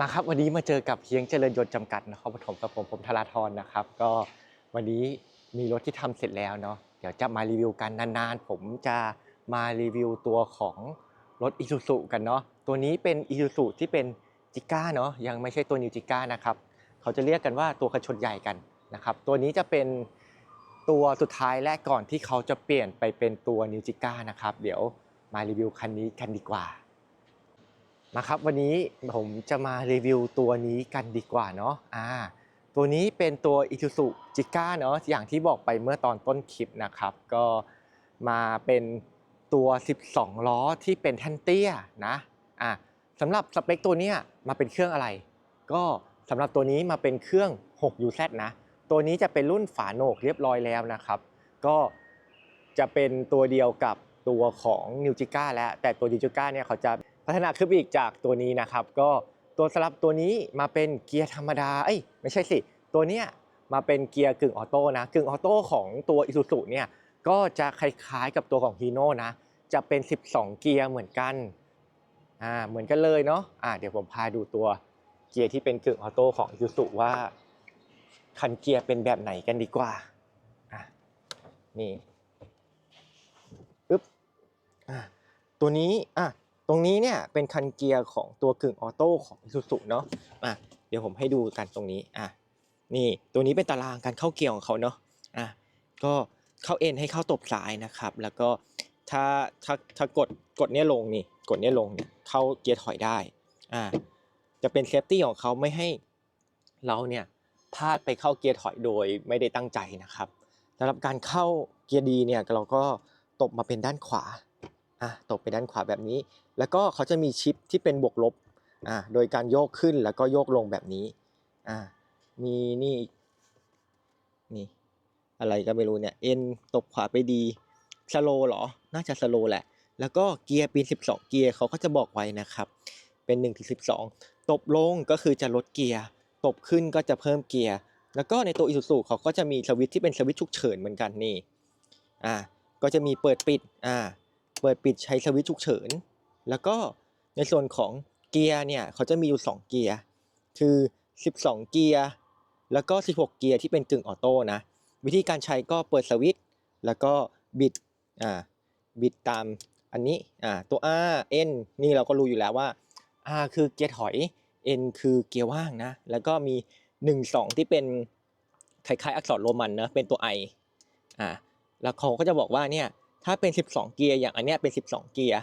มาครับวันนี้มาเจอกับเฮียงเจริญยนต์จำกัดนครปฐมกับผมผมธราธรนะครับ ก็วันนี้มีรถที่ทำเสร็จแล้วเนาะเดี๋ยวจะมารีวิวกันนานๆ ผมจะมารีวิวตัวของรถอีซูซุกันเนาะตัวนี้เป็นอีซูซุที่เป็นจิก้าเนาะยังไม่ใช่ตัวนิวจิก้านะครับเขาจะเรียกกันว่าตัวกระชนใหญ่กันนะครับตัวนี้จะเป็นตัวสุดท้ายและก่อนที่เขาจะเปลี่ยนไปเป็นตัวนิวจิก้านะครับเดี๋ยวมารีวิวคันนี้กันดีกว่า มาครับวันนี้ผมจะมารีวิวตัวนี้กันดีกว่าเนาะอ่าตัวนี้เป็นตัว i s u z u j i k a เนาะอย่างที่บอกไปเมื่อตอนต้นคลิปนะครับ ก็มาเป็นตัว 12 ล้อที่เป็นแท่นเตี้ยนะอ่าสำหรับสเปคตัวนี้มาเป็นเครื่องอะไร ก็สำหรับตัวนี้มาเป็นเครื่อง 6UZ นะ ตัวนี้จะเป็นรุ่นฝาโหนกเรียบร้อยแล้วนะครับ ก็จะเป็นตัวเดียวกับตัวของ n e w j i k a แล้วแต่ตัว n e w j i k a เนี่ยเขาจะ พัฒนาขึ้นไปอีกจากตัวนี้นะครับ ก็ตัวสลับตัวนี้มาเป็นเกียร์ธรรมดาเอ้ยไม่ใช่สิตัวเนี้ยมาเป็นเกียร์กึ่งออโต้นะกึ่งออโต้ของตัว i s u z u เนี่ยก็จะคล้ายๆกับตัวของ Hino นะจะเป็น 12 เกียร์เหมือนกันอ่าเหมือนกันเลยเนาะอ่าเดี๋ยวผมพาดูตัวเกียร์ที่เป็นกึ่งออโต้ของ i s u z u ว่าคันเกียร์เป็นแบบไหนกันดีกว่าอะนี่ปึ๊บอะตัวนี้อะ ตรงนี้เนี่ยเป็นคันเกียร์ของตัวกึ่งออโต้ของ Isuzu เนาะอะเดี๋ยวผมให้ดูกันตรงนี้อะนี่ตัวนี้เป็นตารางการเข้าเกียร์ของเขาเนาะอะก็เข้าเอ็นให้เข้าตบซ้ายนะครับ แล้วก็ถ้าถ้าถ้ากดกดเนี้ยลงนี่กดเนี้ยลงเนี่ยเข้าเกียร์ถอยได้อะจะเป็นเซฟตี้ของเขาไม่ให้เราเนี่ยพลาดไปเข้าเกียร์ถอยโดยไม่ได้ตั้งใจนะครับสำหรับการเข้าเกียร์ดีเนี่ยเราก็ตบมาเป็นด้านขวาอะตกไปด้านขวาแบบนี้ แล้วก็เขาจะมีชิปที่เป็นบวกลบอ่าโดยการโยกขึ้นแล้วก็โยกลงแบบนี้อ่ามีนี่นี่อะไรก็ไม่รู้เนี่ยเอ็นตบขวาไปดีสโลหรอ น่าจะสโลแหละ แล้วก็เกียร์ปีน12 เกียร์เขาก็จะบอกไว้นะครับ เป็น1ถึง12ตบลงก็คือจะลดเกียร์ ตบขึ้นก็จะเพิ่มเกียร์ แล้วก็ในตัว Isuzu เขาก็จะมีสวิตช์ที่เป็นสวิตช์ฉุกเฉินเหมือนกันนี่อ่าก็จะมีเปิดปิดอ่าเปิดปิดใช้สวิตช์ฉุกเฉิน แล้วก็ในส่วนของเกียร์เนี่ยเขาจะมีอยู่ 2 เกียร์คือ 12 เกียร์แล้วก็ 16 เกียร์ที่เป็นกึ่งออโต้นะวิธีการใช้ก็เปิดสวิตช์แล้วก็บิดอ่าบิดตามอันนี้อ่าตัว R N นี่เราก็รู้อยู่แล้วว่า R คือเกียร์ถอย N คือเกียร์ว่างนะแล้วก็มี 1 2 ที่เป็นคล้ายๆอักษรโรมันนะเป็นตัว I อ่าแล้วเขาก็จะบอกว่าเนี่ยถ้าเป็น 12 เกียร์อย่างอันเนี้ยเป็น 12 เกียร์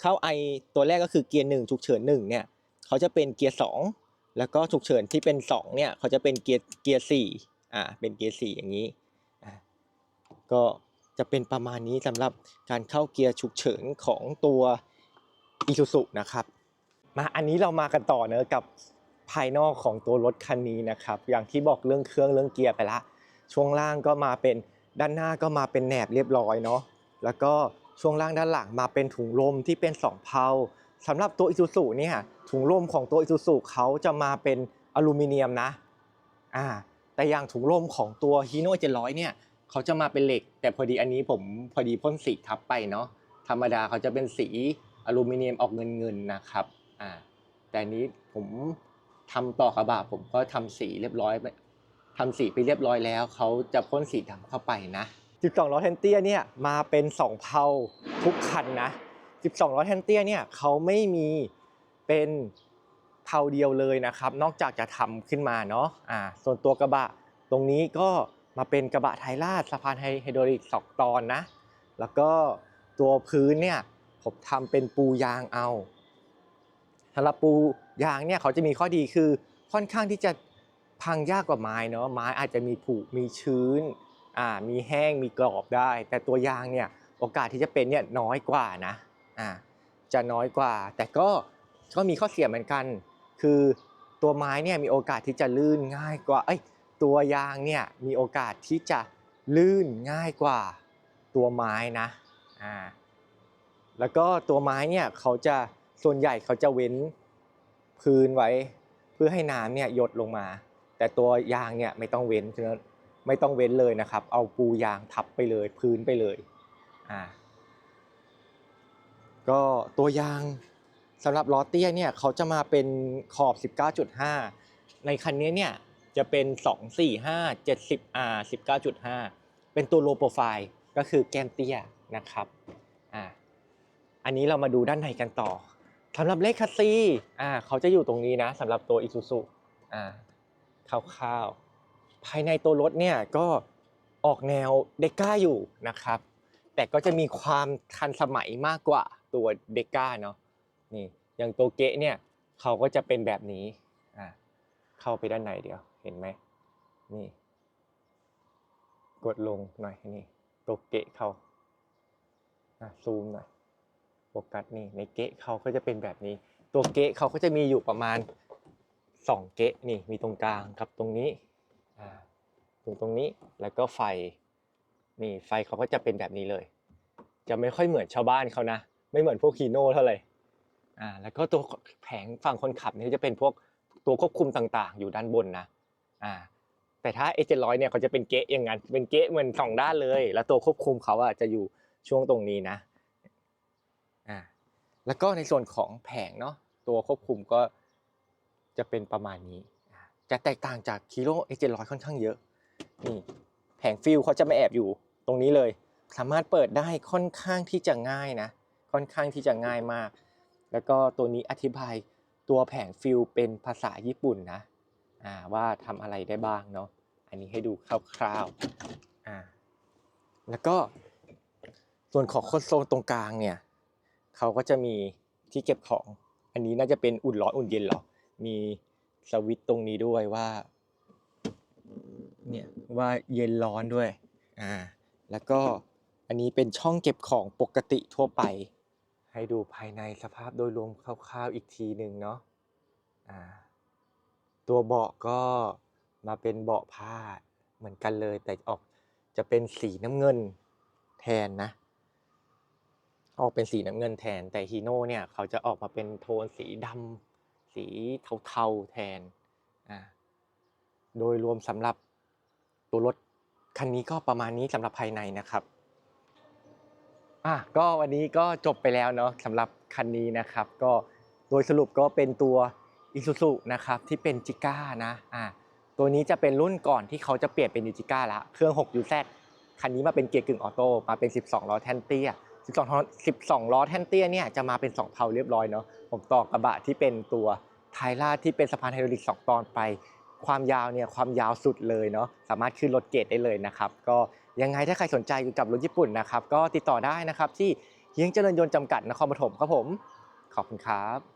เข้าไอตัวแรกก็คือเกียร์1ฉุกเฉิน1เนี่ยเขาจะเป็นเกียร์2แล้วก็ฉุกเฉินที่เป็น2เนี่ยเขาจะเป็นเกียร์เกียร์4อ่าเป็นเกียร์4อย่างนี้อ่าก็จะเป็นประมาณนี้สำหรับการเข้าเกียร์ฉุกเฉินของตัว Isuzu นะครับมาอันนี้เรามากันต่อเนอะกับภายนอกของตัวรถคันนี้นะครับ อย่างที่บอกเรื่องเครื่องเรื่องเกียร์ไปละ ช่วงล่างก็มาเป็นด้านหน้าก็มาเป็นแหนบเรียบร้อยเนาะแล้วก็ ช่วงล่างด้านหลังมาเป็นถุงลมที่เป็นสองเพลาสำหรับตัว Isuzu เนี่ยถุงลมของตัว Isuzu เขาจะมาเป็นอลูมิเนียมนะอ่าแต่อย่างถุงลมของตัว Hino 700เนี่ยเขาจะมาเป็นเหล็ก แต่พอดีอันนี้ผมพอดีพ่นสีทับไปเนาะธรรมดาเขาจะเป็นสีอลูมิเนียมออกเงินเงินๆนะครับอ่าแต่อันนี้ผมทำต่อกระบะผมก็ทำสีเรียบร้อยไปทำสีไปเรียบร้อยแล้วเขาจะพ่นสีดำเข้าไปนะ 12ล้อแทนเตี้ยเนี่ยมาเป็น2เพลาทุกคันนะ 12ล้อแทนเตี้ยเนี่ยเขาไม่มีเป็นเพลาเดียวเลยนะครับ นอกจากจะทำขึ้นมาเนาะอ่าส่วนตัวกระบะตรงนี้ก็มาเป็นกระบะไทยลาดสะพานไฮโดรลิกสองตอนนะ แล้วก็ตัวพื้นเนี่ยผมทำเป็นปูยางเอาสำหรับปูยางเนี่ยเขาจะมีข้อดีคือค่อนข้างที่จะพังยากกว่าไม้เนาะไม้อาจจะมีผุมีชื้น อ่ามีแห้งมีกรอบได้ แต่ตัวยางเนี่ยโอกาสที่จะเป็นเนี่ยน้อยกว่านะอ่าจะน้อยกว่า แต่ก็ก็มีข้อเสียเหมือนกัน คือตัวไม้เนี่ยมีโอกาสที่จะลื่นง่ายกว่าเอ้ยตัวยางเนี่ยมีโอกาสที่จะลื่นง่ายกว่าตัวไม้นะอ่าแล้วก็ตัวไม้เนี่ยเขาจะส่วนใหญ่เขาจะเว้นพื้นไว้ เพื่อให้น้ำเนี่ยหยดลงมา แต่ตัวยางเนี่ยไม่ต้องเว้นฉะนั้น ไม่ต้องเว้นเลยนะครับ เอาปูยางทับไปเลยพื้นไปเลยอ่าก็ตัวยางสำหรับล้อเตี้ยเนี่ยเขาจะมาเป็นขอบ 19.5 ในคันนี้เนี่ยจะเป็น 245 70R 19.5 เป็นตัวโลโปรไฟล์ก็คือแกนเตี้ยนะครับอ่าอันนี้เรามาดูด้านในกันต่อสำหรับเลขคัสซีอ่าเขาจะอยู่ตรงนี้นะสำหรับตัว Isuzu อ่าคร่าวๆ ภายในตัวรถเนี่ยก็ออกแนวเดก้าอยู่นะครับ แต่ก็จะมีความทันสมัยมากกว่าตัวเดก้าเนาะนี่อย่างตัวเกะเนี่ยเขาก็จะเป็นแบบนี้อ่าเข้าไปด้านในเดียวเห็นไหมนี่ กดลงหน่อยนี่ตัวเกะเขาอะซูมหน่อยโฟกัสนี่ในเกะเขาก็จะเป็นแบบนี้ ตัวเกะเขาก็จะมีอยู่ประมาณสองเกะนี่มีตรงกลางกับตรงนี้ อ่าตรงตรงนี้แล้วก็ไฟนี่ไฟเขาก็จะเป็นแบบนี้เลย จะไม่ค่อยเหมือนชาวบ้านเขานะ ไม่เหมือนพวกฮีโน่เท่าไหร่อ่าแล้วก็ตัวแผงฝั่งคนขับนี่จะเป็นพวกตัวควบคุมต่างๆ อยู่ด้านบนนะอ่าแต่ถ้า A 7 0 0เนี่ยเขาจะเป็นเกะอย่างนั้นเป็นเกะเหมือนสองด้านเลย แล้วตัวควบคุมเขาอะจะอยู่ช่วงตรงนี้นะอ่าแล้วก็ในส่วนของแผงเนาะตัวควบคุมก็จะเป็นประมาณนี้ จะแตกต่างจากคีโร่ A 7 0 0ค่อนข้างเยอะนี่แผงฟิลเขาจะไมาแอบอยู่ตรงนี้เลย สามารถเปิดได้ค่อนข้างที่จะง่ายนะ ค่อนข้างที่จะง่ายมาก แล้วก็ตัวนี้อธิบายตัวแผงฟิลเป็นภาษาญี่ปุ่นนะอ่าว่าทำอะไรได้บ้างเนาะอันนี้ให้ดูคร่าวๆอ่าแล้วก็ส่วนของคอนโซลตรงกลางเนี่ยเขาก็จะมีที่เก็บของ อันนี้น่าจะเป็นอุ่นร้อนอุ่นเย็นหรอ มี สวิตตรงนี้ด้วยว่าเนี่ยว่าเย็นร้อนด้วยอ่าแล้วก็อันนี้เป็นช่องเก็บของปกติทั่วไป ให้ดูภายในสภาพโดยรวมคร่าวๆอีกทีหนึ่งเนาะอ่าตัวเบาะก็มาเป็นเบาะผ้าเหมือนกันเลย แต่ออกจะเป็นสีน้ำเงินแทนนะ ออกเป็นสีน้ำเงินแทนแต่ฮีโน่เนี่ย เขาจะออกมาเป็นโทนสีดำ สีเทาๆแทนอ่าโดยรวมสำหรับตัวรถคันนี้ก็ประมาณนี้สำหรับภายในนะครับอะก็วันนี้ก็จบไปแล้วเนาะสำหรับคันนี้นะครับ ก็โดยสรุปก็เป็นตัว Isuzu นะครับที่เป็นจิก้านะอะตัวนี้จะเป็นรุ่นก่อนที่เขาจะเปลี่ยนเป็นยูจิก้าละเครื่อง6 UZ คันนี้มาเป็นเกียร์กึ่งออโต้มาเป็น 12 ล้อแทนเตี้ย 12ล้อ12 ล้อแทนเตี้ยเนี่ยจะมาเป็น 2 เพลาเรียบร้อยเนาะผมต่อกระบะที่เป็นตัวไทล่าที่เป็นสะพานไฮดรอลิก 2 ตอนไป ความยาวเนี่ยความยาวสุดเลยเนาะสามารถขึ้นรถเกตได้เลยนะครับ ก็ยังไงถ้าใครสนใจเกี่ยวกับรถญี่ปุ่นนะครับ ก็ติดต่อได้นะครับที่เฮียงเจริญยนต์จำกัดนครปฐมครับผม ขอบคุณครับ